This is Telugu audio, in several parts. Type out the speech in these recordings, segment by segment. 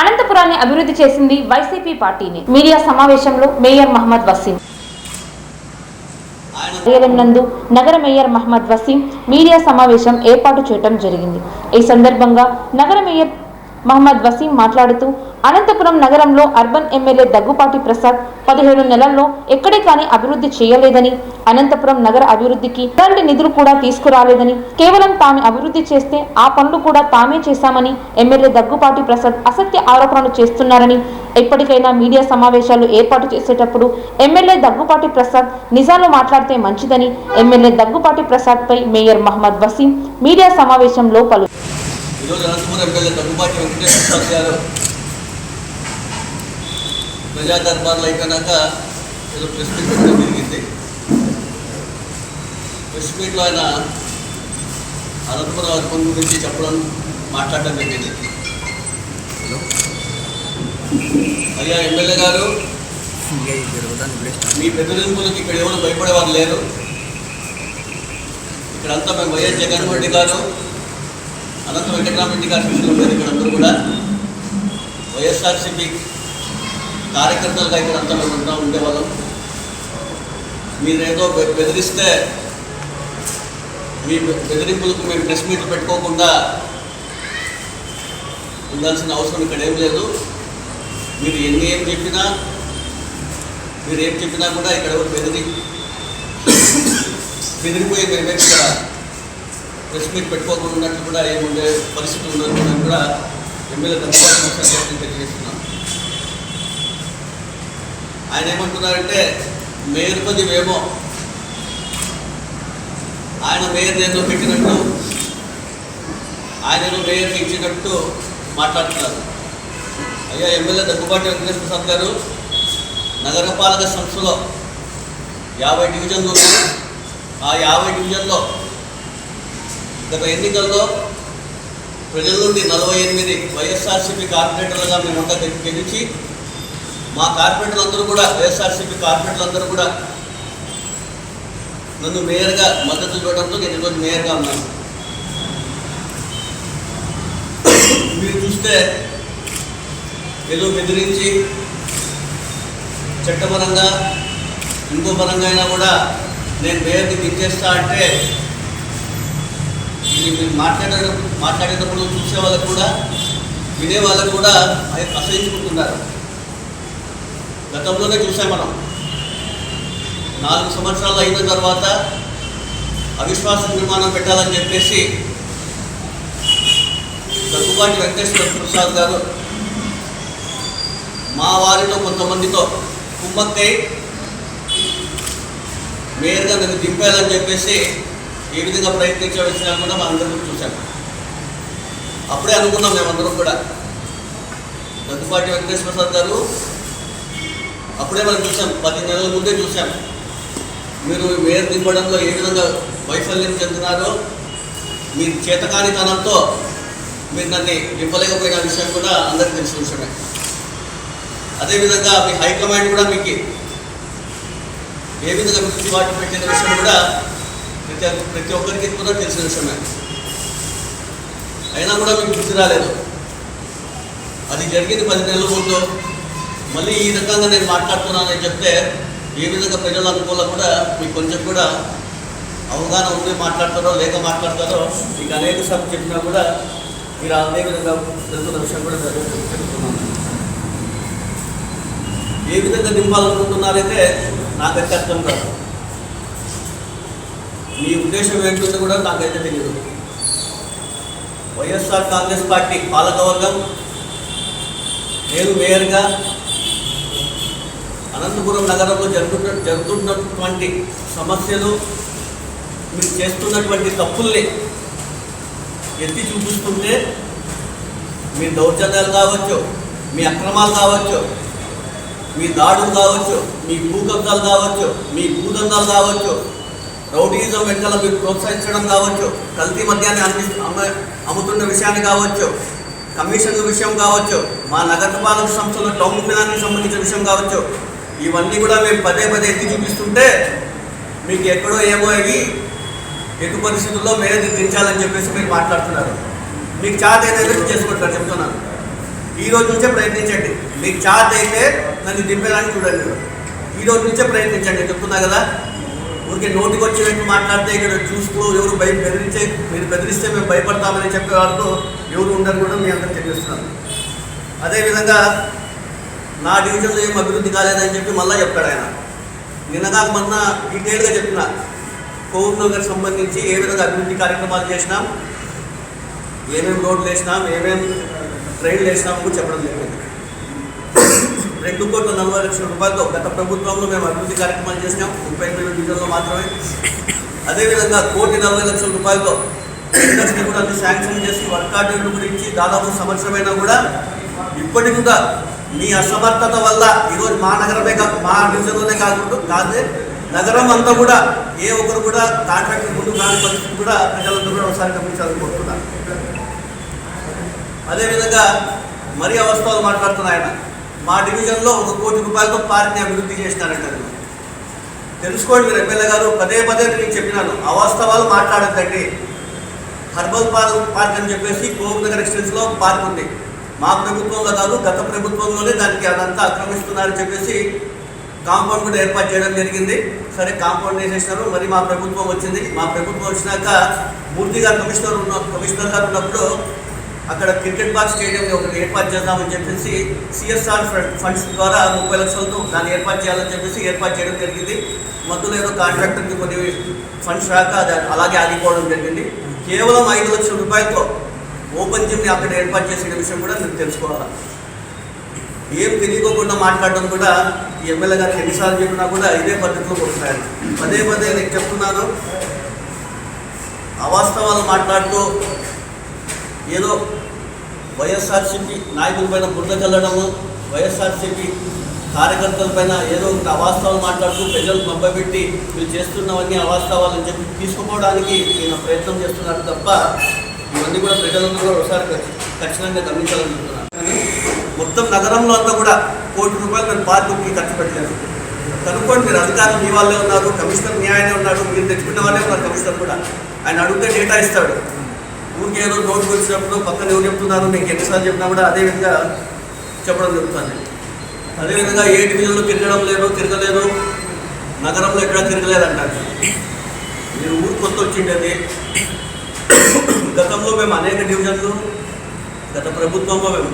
అనంతపురాన్ని అభివృద్ధి చేసింది వైసీపీ పార్టీని. మీడియా సమావేశంలో మేయర్ మహమ్మద్ వసీం. కార్యాలయం నందు నగర మేయర్ మహమ్మద్ వసీం మీడియా సమావేశం ఏర్పాటు చేయడం జరిగింది. ఈ సందర్భంగా నగర మేయర్ మహమ్మద్ వసీం మాట్లాడుతూ అనంతపురం నగరంలో అర్బన్ ఎమ్మెల్యే దగ్గుపాటి ప్రసాద్ పదిహేడు నెలల్లో ఎక్కడే కానీ అభివృద్ధి చేయలేదని అనంతపురం నగర అభివృద్ధికి ఎలాంటి నిధులు కూడా తీసుకురాలేదని కేవలం తాము అభివృద్ధి చేస్తే ఆ పనులు కూడా తామే చేశామని ఎమ్మెల్యే దగ్గుపాటి ప్రసాద్ అసత్య ఆరోపణలు చేస్తున్నారని ఎప్పటికైనా మీడియా సమావేశాలు ఏర్పాటు చేసేటప్పుడు ఎమ్మెల్యే దగ్గుపాటి ప్రసాద్ నిజాలు మాట్లాడితే మంచిదని ఎమ్మెల్యే దగ్గుపాటి ప్రసాద్ పై మేయర్ మహమ్మద్ వసీం మీడియా సమావేశంలో పలు ఈరోజు అనంతపురం ఎమ్మెల్యే దగ్గుబాటి వెంకటేశ్వర గారు ప్రజా దర్బార్లు అయిపోయినాక ఏదో ప్రెస్ మీట్ కూడా జరిగింది. ప్రెస్ మీట్లో ఆయన అనంతపురం వర్గం గురించి చెప్పడం మాట్లాడడం జరిగింది. అయ్యా ఎమ్మెల్యే గారు మీ బెదిరింపులకు ఇక్కడ ఎవరు భయపడేవారు లేరు. ఇక్కడంతా మేము వైఎస్ జగన్మోహన్ రెడ్డి గారు అనంత వెంకటరామరెడ్డి గారి శిష్యులు ఉండేది ఇక్కడ అందరూ కూడా. వైఎస్ఆర్సీపీ కార్యకర్తలుగా ఇక్కడ అంతా మేము ఉంటా ఉండేవాళ్ళం. మీరేదో బె- బెదిరిస్తే మీ బెదిరింపులకు మేము ప్రెస్ మీట్లు పెట్టుకోకుండా ఉండాల్సిన అవసరం ఇక్కడ ఏం లేదు. మీరు ఎన్ని ఏం చెప్పినా మీరు ఏం చెప్పినా కూడా ఇక్కడ ఎవరు బెదిరి బెదిరిపోయే మేమే ఇక్కడ ప్రెస్ మీట్ పెట్టుకోకుండా ఉన్నట్లు కూడా ఏముండే పరిస్థితి ఉందని కూడా ఎమ్మెల్యే దగ్గర తెలియజేస్తున్నాం. ఆయన ఏమంటున్నారంటే మేయర్ కొద్దివేమో ఆయన మేయర్ ఏదో పెట్టినట్టు ఆయన మేయర్కి ఇచ్చినట్టు మాట్లాడుతున్నారు. అయ్యా ఎమ్మెల్యే దగ్గుబాటి వెంకటేశ్వర ప్రసాద్ గారు నగరపాలక సంస్థలో యాభై డివిజన్లు ఉన్నాయి. ఆ యాభై డివిజన్లో గత ఎన్నికల్లో ప్రజల నుండి నలభై ఎనిమిది వైఎస్ఆర్సీపీ కార్పొరేటర్లుగా మేము గెలి- గెలిచి మా కార్పొరేటర్లందరూ కూడా వైఎస్ఆర్సీపీ కార్పొరేటర్లందరూ కూడా నన్ను మేయర్గా మద్దతు ఇవ్వడంతో నేను ఈరోజు మేయర్గా ఉన్నాను. మీరు చూస్తే ఏదో బెదిరించి చట్టపరంగా ఇంకో పరంగా అయినా కూడా నేను మేయర్ని దించేస్తా అంటే మీరు మాట్లాడే మాట్లాడేటప్పుడు చూసే వాళ్ళకు కూడా వినే వాళ్ళకు కూడా అది అసహించుకుంటున్నారు గతంలోనే చూసాం మనం. నాలుగు సంవత్సరాలు అయిన తర్వాత అవిశ్వాస నిర్మాణం పెట్టాలని చెప్పేసి దగ్గుబాటి వెంకటేశ్వర ప్రసాద్ గారు మా వారిలో కొంతమందితో కుమ్మక్కై మేయర్గా నన్ను దింపేయాలని చెప్పేసి ఏ విధంగా ప్రయత్నించే విషయాలు కూడా మనం అందరం అప్పుడే అనుకున్నాం మేమందరం కూడా. దగ్గుపాటి వెంకటేశ్వర ప్రసాద్ గారు అప్పుడే మనం చూసాం పది నెలల ముందే చూసాం మీరు మేయర్ దింపడంలో ఏ విధంగా వైఫల్యం చెందినారో మీ చేతకానితనంతో మీరు నన్ను ఇవ్వలేకపోయిన విషయం కూడా అందరికీ తెలిసిన విషయమే అదేవిధంగా మీ హైకమాండ్ కూడా మీకు. ఏ విధంగా మీకు వాటి పెట్టిన విషయం కూడా ప్రతి ఒక్క- ప్రతి ఒక్కరికి కూడా తెలిసిన విషయమే. అయినా కూడా మీకు గుర్తు రాలేదు. అది జరిగింది పది నెలల ముందు. మళ్ళీ ఈ రకంగా నేను మాట్లాడుతున్నానని చెప్తే ఏ విధంగా ప్రజల అనుకూలం కూడా మీకు కొంచెం కూడా అవగాహన ఉండి మాట్లాడతారో లేక మాట్లాడతారో మీకు అనేక సార్లు చెప్పినా కూడా మీరు అదే విధంగా తెలుసుకున్న విషయం కూడా చెప్తున్నాను ఏ విధంగా నింపాలనుకుంటున్నారైతే నాకైతే అర్థం కాదు. మీ ఉద్దేశం ఏంటో కూడా నాకైతే తెలియదు వైఎస్ఆర్ కాంగ్రెస్ పార్టీ పాలకవర్గం నేను మేయర్గా అనంతపురం నగరంలో జరుగుతున్న జరుగుతున్నటువంటి సమస్యలు మీరు చేస్తున్నటువంటి తప్పుల్ని ఎత్తి చూపిస్తుంటే మీ దౌర్జన్యాలు కావచ్చు మీ అక్రమాలు కావచ్చు మీ దాడులు కావచ్చు మీ భూకబ్జాలు కావచ్చు మీ భూదందాలు కావచ్చు రౌడీజం వెంటల మీరు ప్రోత్సహించడం కావచ్చు కల్తీ మద్యాన్ని అంది అమ్ముతున్న విషయాన్ని కావచ్చు కమిషన్ల విషయం కావచ్చు మా నగరపాలక సంస్థలో టౌన్ ప్లాన్కి సంబంధించిన విషయం కావచ్చు ఇవన్నీ కూడా మేము పదే పదే ఎత్తి చూపిస్తుంటే మీకు ఎక్కడో ఏమో అయ్యి ఎటు పరిస్థితుల్లో మేరే దించాలని చెప్పేసి మీరు మాట్లాడుతున్నారు. మీకు చాత ఏదైనా చేసుకుంటారు చెప్తున్నాను. ఈ రోజు నుంచే ప్రయత్నించండి. మీకు చాత అయితే నన్ను దింపేదానికి చూడండి. ఈ రోజు నుంచే ప్రయత్నించండి చెప్తున్నా కదా. ఊరికే నోటికి వచ్చినట్టు మాట్లాడితే ఇక్కడ చూసుకో ఎవరు భయ బెదిరించే మీరు బెదిరిస్తే మేము భయపడతామని చెప్పే వాళ్ళతో ఎవరు ఉండరు కూడా మీ అందరూ తెలియజేస్తున్నాను. అదేవిధంగా నా డివిజన్లో ఏం అభివృద్ధి కాలేదని చెప్పి మళ్ళీ చెప్పాడు ఆయన. నిన్నగాక మొన్న డీటెయిల్గా చెప్పిన కోవూరు నగర్ సంబంధించి ఏ విధంగా అభివృద్ధి కార్యక్రమాలు చేసినాం ఏమేమి రోడ్లు వేసినాం ఏమేమి ట్రైన్లు వేసినాం కూడా చెప్పడం జరిగింది. రెండు కోట్ల నలభై లక్షల రూపాయలతో గత ప్రభుత్వంలో మేము అభివృద్ధి కార్యక్రమాలు చేసినాం. ముప్పై ఎనిమిది డివిజన్లో మాత్రమే. అదేవిధంగా కోటి నలభై లక్షల రూపాయలతో ఇండస్ట్రీ కూడా అన్ని శాంక్షన్ చేసి వర్క్ ఆర్డర్లు గురించి దాదాపు సంవత్సరమైనా కూడా ఇప్పటికి కూడా మీ అసమర్థత వల్ల ఈరోజు మా నగరమే కాదు మా డివిజన్లోనే కాకుండా కాదే నగరం అంతా కూడా ఏ ఒక్కరు కూడా కాంట్రాక్టర్ ముందు కాని పరిస్థితి కూడా ప్రజలందరూ కూడా ఒకసారి గమనించాలని కోరుతున్నాను. అదేవిధంగా మరీ అవస్థలు మాట్లాడుతున్న ఆయన మా డివిజన్లో ఒక కోటి రూపాయలతో పార్క్ని అభివృద్ధి చేసినారంట తెలుసుకోండి మీరు ఎమ్మెల్యే గారు పదే పదే నేను చెప్పినాను. అవాస్తవాలు మాట్లాడద్దండి. హర్బల్ పార్క్ పార్క్ అని చెప్పేసి గోవింద నగర్ ఎక్స్టెన్స్లో పార్క్ ఉంది. మా ప్రభుత్వంలో కాదు గత ప్రభుత్వంలోనే దానికి అదంతా ఆక్రమిస్తున్నారని చెప్పేసి కాంపౌండ్ కూడా ఏర్పాటు చేయడం జరిగింది. సరే కాంపౌండ్ వేసేసినారు మరి మా ప్రభుత్వం వచ్చింది. మా ప్రభుత్వం వచ్చినాక మూర్తి గారు కమిషనర్ ఉన్న కమిషనర్ గారు ఉన్నప్పుడు అక్కడ క్రికెట్ బాల్ స్టేడియం ఒకటి ఏర్పాటు చేద్దామని చెప్పేసి సిఎస్ఆర్ ఫండ్స్ ద్వారా ముప్పై లక్షలతో దాన్ని ఏర్పాటు చేయాలని చెప్పేసి ఏర్పాటు చేయడం జరిగింది. మధ్యలో ఏదో కాంట్రాక్టర్కి కొన్ని ఫండ్స్ రాక అది అలాగే ఆగిపోవడం జరిగింది. కేవలం ఐదు లక్షల రూపాయలతో ఓపెన్ జిమ్ని అక్కడ ఏర్పాటు చేసిన విషయం కూడా మీరు తెలుసుకోవాలి? ఏం తెలియకోకుండా మాట్లాడడం కూడా ఈ ఎమ్మెల్యే గారికి ఎన్నిసార్లు చెప్పినా కూడా ఇదే పద్ధతిలో కొడుతున్నాడు పదే పదే నేను చెప్తున్నాను అవాస్తవాలు మాట్లాడుతూ ఏదో వైఎస్ఆర్సీపీ నాయకులపైన బురద చల్లడము వైఎస్ఆర్సీపీ కార్యకర్తలపైన ఏదో ఒకటి అవాస్తవాలు మాట్లాడుతూ ప్రజలు మబ్బబెట్టి మీరు చేస్తున్నవన్నీ అవాస్తవాలని చెప్పి తీసుకుపోవడానికి ఈయన ప్రయత్నం చేస్తున్నారు తప్ప ఇవన్నీ కూడా ప్రజలందరూ కూడా ఒకసారి ఖచ్చితంగా గమనించాలనుకుంటున్నాను కానీ మొత్తం నగరంలో అంతా కూడా కోటి రూపాయలు నేను పార్కుకి ఖర్చు పెట్టలేదు. కనుక్కోండి మీరు అధికారులు మీ వాళ్ళే ఉన్నారు కమిషనర్ న్యాయనే ఉన్నాడు మీరు తెచ్చుకున్న వాళ్ళే ఉన్నారు కమిషనర్ కూడా. ఆయన అడిగితే డేటా ఇస్తాడు. ఊరికి ఏదో నోటుకు వచ్చినప్పుడు పక్కన ఎవరు చెప్తున్నారు నేను ఎన్నిసార్లు చెప్పినా కూడా అదే విధంగా చెప్పడం జరుగుతుంది. అదేవిధంగా ఏ డివిజన్లో తిరగడం లేదు తిరగలేదు నగరంలో ఎక్కడ తిరగలేదంటారు. మీరు ఊరు కొత్త వచ్చిండేది. గతంలో మేము అనేక డివిజన్లు గత ప్రభుత్వంలో మేము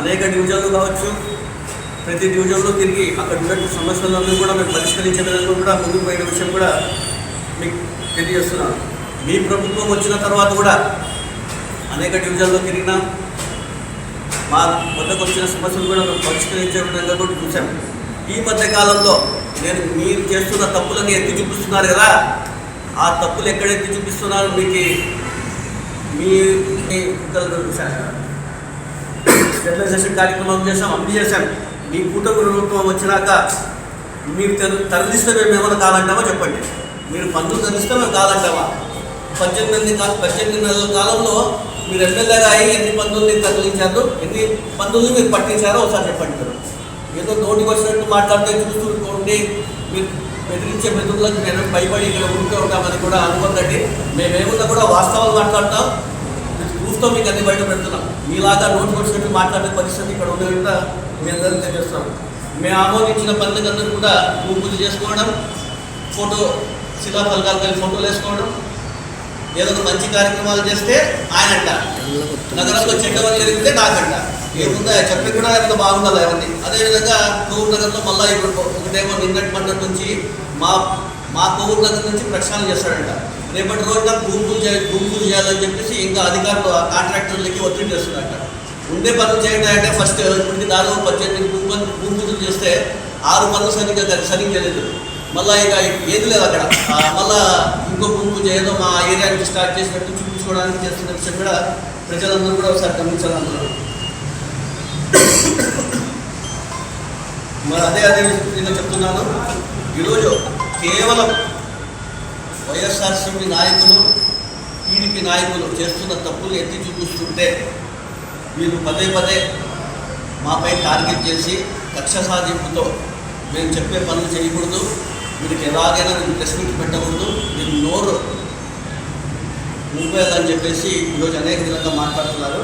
అనేక డివిజన్లు కావచ్చు ప్రతి డివిజన్లో తిరిగి అక్కడ ఉన్నటువంటి సమస్యలన్నీ కూడా మేము పరిష్కరించడంలో కూడా ముందుకు పోయిన విషయం కూడా మీకు తెలియజేస్తున్నాను. మీ ప్రభుత్వం వచ్చిన తర్వాత కూడా అనేక డివిజన్లో తిరిగినాం మా వద్దకు వచ్చిన సమస్యలు కూడా మేము పరిష్కరించే విధంగా కూడా చూసాం ఈ మధ్య కాలంలో నేను మీరు చేస్తున్న తప్పులను ఎత్తి చూపిస్తున్నారు కదా ఆ తప్పులు ఎక్కడ ఎత్తి చూపిస్తున్నారు మీకు? మీ మీ చూశాను కార్యక్రమం చేసాం అమలు చేశాం. మీ కూటమి ప్రభుత్వం వచ్చినాక మీరు తరలిస్తే మేము ఏమైనా కాదంటామా చెప్పండి? మీరు పన్నులు తరలిస్తే మేము కాదంటామా? పద్దెనిమిది కా- పద్దెనిమిది నెలల కాలంలో మీరు ఎమ్మెల్యేగా అయ్యి ఎన్ని పన్నుల్ని తరలించారు? ఎన్ని పన్నుల్ని మీరు పట్టించారో ఒకసారి చెప్పండి మీరు. ఏదో నోటికి వచ్చినట్టు మాట్లాడితే చూస్తూ ఉండి మీరు బెదిరించే బెదురులకు నేను భయపడి ఇక్కడ ఉంటూ ఉంటామని కూడా అనుకోండి మేమేమున్నా కూడా వాస్తవాలు మాట్లాడతాం. చూస్తూ మీకు అన్ని బయట పెడుతున్నాం. మీలాగా నోటికి వచ్చినట్టు మాట్లాడే పరిస్థితి ఇక్కడ ఉండేట కూడా మీ అందరికీ తెలియజేస్తున్నాం మేము ఆమోదించిన పనులకందరూ కూడా పూజలు చేసుకోవడం ఫోటో శిలా ఫలకాలు ఫోటోలు వేసుకోవడం ఏదో ఒక మంచి కార్యక్రమాలు చేస్తే ఆయన అంట నగరంలో చెడ్డవని జరిగితే నాకంట ఏముందా? చెప్పి కూడా ఎంత బాగుండాలి అవన్నీ అదేవిధంగా కోవూరు నగర్లో మళ్ళీ ఇప్పుడు ఒకటేమో నిన్నటి మండలం నుంచి మా మా కోవూరు నగర్ నుంచి ప్రక్షాళన చేస్తాడంట. రేపటి రోజున భూమి పూజ చేయ- భూమి పూజ చేయాలని చెప్పేసి ఇంకా అధికారులు కాంట్రాక్టర్లకి ఒత్తిడి చేస్తున్నారంట. ఉండే పనులు చేయండి అంటే ఫస్ట్ ఇప్పటికి దాదాపు పద్దెనిమిది భూమి భూమి పూజలు చేస్తే ఆరు పనులు సరిగ్గా సరిగ్గా చేయలేదు. మళ్ళీ ఇక ఏది లేదు అక్కడ. మళ్ళీ మళ్ళా ఇంకో భూమి ఏదో మా ఏరియాకి స్టార్ట్ చేసినట్టు చూపించుకోవడానికి చేస్తున్న విషయం కూడా ప్రజలందరూ కూడా ఒకసారి గమనించాలన్నారు మరి అదే అదే నేను చెప్తున్నాను. ఈరోజు కేవలం వైఎస్ఆర్సీపీ నాయకులు టీడీపీ నాయకులు చేస్తున్న తప్పులు ఎత్తి చూపిస్తుంటే మీరు పదే పదే మాపై టార్గెట్ చేసి కక్ష సాధింపుతో మేము చెప్పే పనులు చేయకూడదు. వీరికి ఎలాగైనా నేను ప్రెస్ మీట్ పెట్టకూడదు. మీరు నోరు మూపేయాలని చెప్పేసి ఈరోజు అనేక విధంగా మాట్లాడుతున్నారు.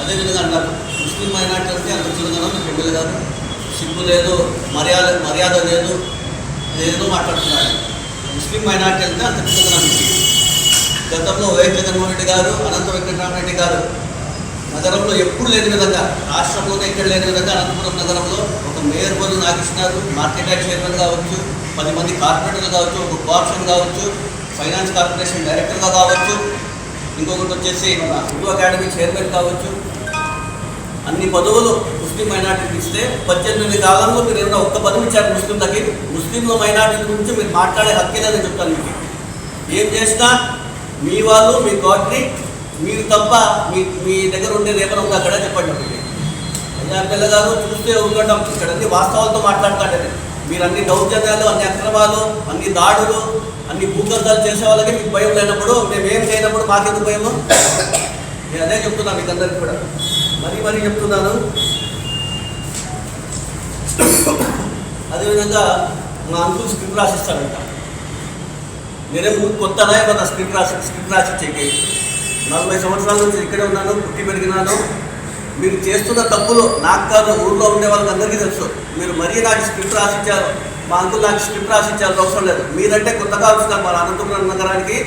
అదేవిధంగా అన్నారు ముస్లిం మైనార్టీ అంటే అంత చులకన మీకు ఎమ్మెల్యే గారు సిగ్గు లేదు మర్యాద మర్యాద లేదు ఏదో మాట్లాడుతున్నారు. ముస్లిం మైనార్టీ అంటే అంత చులకన మీకు గతంలో వైఎస్ జగన్మోహన్ రెడ్డి గారు అనంత వెంకటరామరెడ్డి గారు నగరంలో ఎప్పుడు లేని విధంగా రాష్ట్రంలోనే ఎక్కడ లేని విధంగా అనంతపురం నగరంలో మేయర్ పదవి నాకు నాగిస్తున్నారు మార్కెట్ యాక్ట్ చైర్మన్ కావచ్చు పది మంది కార్పొరేటర్లు కావచ్చు ఒక కోఆప్షన్ కావచ్చు ఫైనాన్స్ కార్పొరేషన్ డైరెక్టర్గా కావచ్చు. ఇంకొకటి వచ్చేసి మన ఉర్దూ అకాడమీ చైర్మన్ కావచ్చు. అన్ని పదవులు ముస్లిం మైనార్టీకి ఇస్తే పద్దెనిమిది కాలంలో మీరు ఏమైనా ఒక్క పదవి ఇచ్చారు ముస్లింలకి ముస్లింల మైనార్టీ గురించి మీరు మాట్లాడే హక్కే లేదని చెప్తాను మీకు. ఏం చేసినా మీ వాళ్ళు మీ గాడ్ని మీరు తప్ప మీ మీ దగ్గర ఉండేది ఏమైనా ఉందా అక్కడ చెప్పండి ఒకటి పిల్లగారు చూస్తే ఉండడం ఇక్కడ అన్ని వాస్తవాలతో మాట్లాడతాడని మీరు అన్ని దౌర్జన్యాలు అన్ని అక్రమాలు అన్ని దాడులు అన్ని భూగంధాలు చేసే వాళ్ళకి మీకు భయం లేనప్పుడు మేము ఏం చేయనప్పుడు మాకెందుకు భయము? నేను అదే చెప్తున్నాను మీకు అందరికి కూడా. మరీ మరీ చెప్తున్నాను. అదేవిధంగా మా అంకుల్ స్క్రిప్ట్ రాసిస్తాడంట. నేనే ముందు కొత్తనా ఏమన్నా స్క్రిప్ట్ రాసి స్క్రిప్ట్ రాసి నలభై సంవత్సరాల నుంచి ఇక్కడే ఉన్నాను పుట్టి పెరిగినాను. మీరు చేస్తున్న తప్పులు నాకు కాదు ఊళ్ళో ఉండే వాళ్ళకి అందరికీ తెలుసు. మీరు మరీ నాకు స్క్రిప్ట్ రాసిచ్చారు మా అంకుల్ నాకు స్క్రిప్ట్ రాసిచ్చారు అవసరం లేదు. మీరంటే కొత్తగా వచ్చినారు మన అనంతపురం నగరానికి.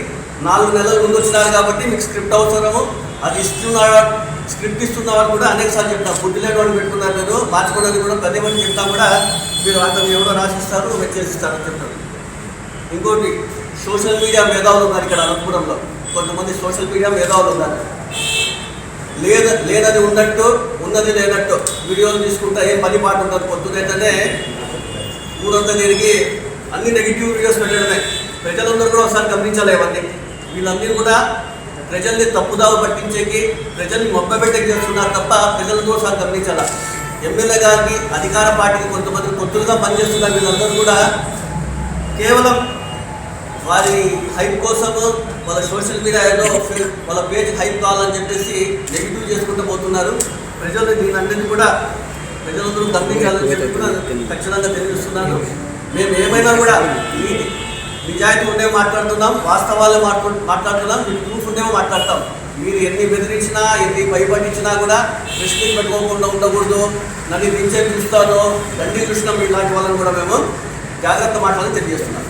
నాలుగు నెలల ముందు వచ్చినారు కాబట్టి మీకు స్క్రిప్ట్ అవసరము. అది ఇస్తున్నారు స్క్రిప్ట్ ఇస్తున్నవారు కూడా అనేక సార్లు చెప్తారు. బుద్ధి లేని వాళ్ళు పెట్టుకున్నారు మీరు మార్చుకోవడానికి కూడా పదే మంది చెప్తా కూడా మీరు అతను ఎవరో రాసిస్తారు మెచ్చేసిస్తారు అని చెప్తారు. ఇంకోటి సోషల్ మీడియా మేధావులు ఉన్నారు ఇక్కడ అనంతపురంలో. కొంతమంది సోషల్ మీడియా మేధావులు ఉన్నారు. లేద లేనది ఉన్నట్టు ఉన్నది లేనట్టు వీడియోలు తీసుకుంటా ఏం పని పాట ఉండదు. పొద్దునైతేనే ఊరంతా తిరిగి అన్ని నెగిటివ్ వీడియోస్ పెట్టడమే. ప్రజలందరూ కూడా ఒకసారి గమనించాలి ఇవన్నీ వీళ్ళందరూ కూడా ప్రజల్ని తప్పుదావ పట్టించేకి ప్రజల్ని మొబ్బపెట్టకి చేస్తున్నారు తప్ప ప్రజలతో ఒకసారి గమనించాల? ఎమ్మెల్యే గారికి అధికార పార్టీకి కొంతమంది కొత్తలుగా పనిచేస్తున్నారు వీళ్ళందరూ కూడా కేవలం వారి హైప్ కోసము వాళ్ళ సోషల్ మీడియాలో వాళ్ళ పేజ్ హైప్ కావాలని చెప్పేసి నెగిటివ్ చేసుకుంటూ పోతున్నారు. ప్రజలు దీనందరినీ కూడా ప్రజలందరూ గమనించాలని చెప్పి కూడా ఖచ్చితంగా తెలియజేస్తున్నాను. మేము ఏమైనా కూడా నీతి నిజాయితీ ఉండే మాట్లాడుతున్నాం వాస్తవాలే మాట్లా మాట్లాడుతున్నాం మీరు ప్రూఫ్ ఉండేమో మాట్లాడతాం. మీరు ఎన్ని బెదిరించినా ఎన్ని భయపడించినా కూడా ప్రశ్నలు పెట్టుకోకుండా ఉండకూడదు. నన్ను దించే చూస్తాను. దండి చూసినాం ఇలాంటి వాళ్ళని కూడా మేము జాగ్రత్త మాట్లాడాలని తెలియజేస్తున్నాం.